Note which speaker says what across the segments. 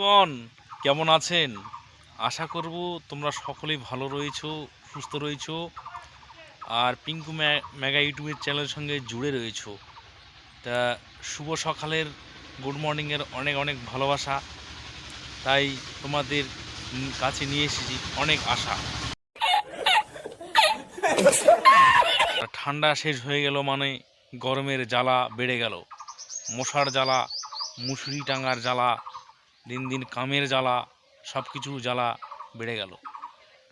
Speaker 1: বন্ধুগণ, কেমন আছেন? আশা করব তোমরা সকলেই ভালো রয়েছ, সুস্থ রয়েছ, আর পিঙ্কু মেগা ইউটিউবের চ্যানেলের সঙ্গে জুড়ে রয়েছ। তা শুভ সকালের, গুড মর্নিংয়ের অনেক অনেক ভালোবাসা। তাই তোমাদের কাছে নিয়ে এসেছি অনেক আশা। ঠান্ডা শেষ হয়ে গেল মানে গরমের জ্বালা বেড়ে গেল। মশার জ্বালা মুসুরি টাঙার জ্বালা দিন দিন কামের জ্বালা সব কিছু জ্বালা বেড়ে গেল।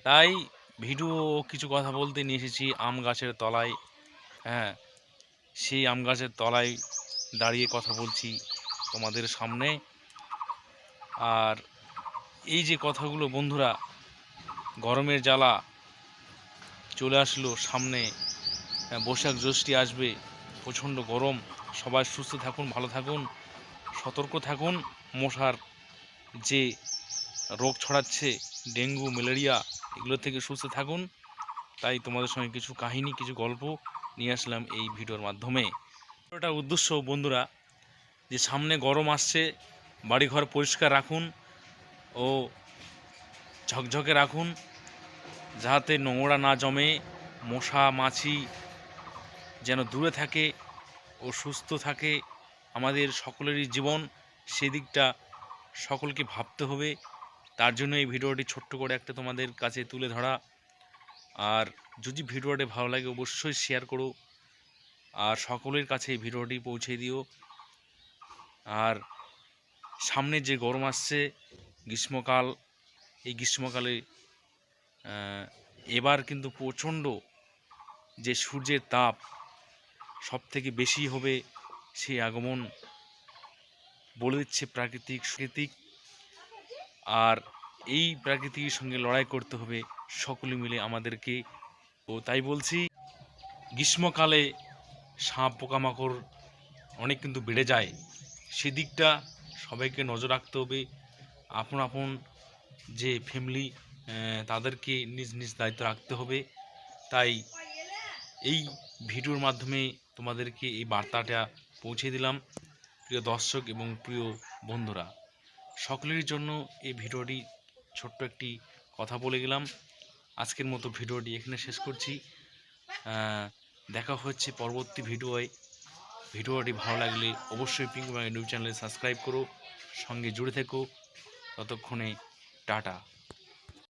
Speaker 1: তাই ভিডিও কিছু কথা বলতে নিয়ে এসেছি আম গাছের তলায়। হ্যাঁ সেই আম গাছের তলায় দাঁড়িয়ে কথা বলছি তোমাদের সামনে। আর এই যে কথাগুলো বন্ধুরা গরমের জ্বালা চলে আসলো সামনে। হ্যাঁ, বৈশাখ জ্যৈষ্ঠী আসবে প্রচণ্ড গরম। সবাই সুস্থ থাকুন ভালো থাকুন সতর্ক থাকুন মশার যে রোগ ছড়াচ্ছে, ডেঙ্গু, ম্যালেরিয়া, এগুলো থেকে সুস্থ থাকুন। তাই তোমাদের সঙ্গে কিছু কাহিনী, কিছু গল্প নিয়ে আসলাম এই ভিডিওর মাধ্যমে। ভিডিওটার উদ্দেশ্য বন্ধুরা, যে সামনে গরম আসছে, বাড়িঘর পরিষ্কার রাখুন ও ঝকঝকে রাখুন, যাতে নোংরা না জমে, মশা, মাছি যেন দূরে থাকে ও সুস্থ থাকে। আমাদের সকলেরই জীবন সেদিকটা সকলকে ভাবতে হবে। তার জন্য এই ভিডিওটি ছোট্ট করে একটা তোমাদের কাছে তুলে ধরা। আর যদি ভিডিওটি ভালো লাগে, অবশ্যই শেয়ার করো। আর সকলের কাছে এই ভিডিওটি পৌঁছে দিও। আর সামনে যে গরম আসছে, গ্রীষ্মকাল, এই গ্রীষ্মকালে এবার কিন্তু প্রচণ্ড যে সূর্যের তাপ সব থেকে বেশি হবে সেই আগমন। বলে দিচ্ছে প্রাকৃতিক প্রাকৃতিক আর এই প্রাকৃতিকের সঙ্গে লড়াই করতে হবে সকলে মিলে আমাদেরকে। ও তাই বলছি, গ্রীষ্মকালে সাপ, পোকামাকড় অনেক কিন্তু বেড়ে যায়। সেদিকটা সবাইকে নজর রাখতে হবে। আপন আপন যে ফ্যামিলি তাদেরকে নিজ নিজ দায়িত্ব রাখতে হবে। তাই এই ভিডিওর মাধ্যমে তোমাদেরকে এই বার্তাটা পৌঁছে দিলাম। প্রিয় দর্শক এবং প্রিয় বন্ধুরা সকলের জন্য এই ভিডিওটি ছোট্ট একটি কথা বলে গেলাম। আজকের মতো ভিডিওটি এখানে শেষ করছি। দেখা হচ্ছে পরবর্তী ভিডিওয়। ভিডিওটি ভালো লাগলে অবশ্যই পিঙ্ক ইউটিউব চ্যানেলে সাবস্ক্রাইব করো। সঙ্গে জুড়ে থেকো। ততক্ষণে টাটা।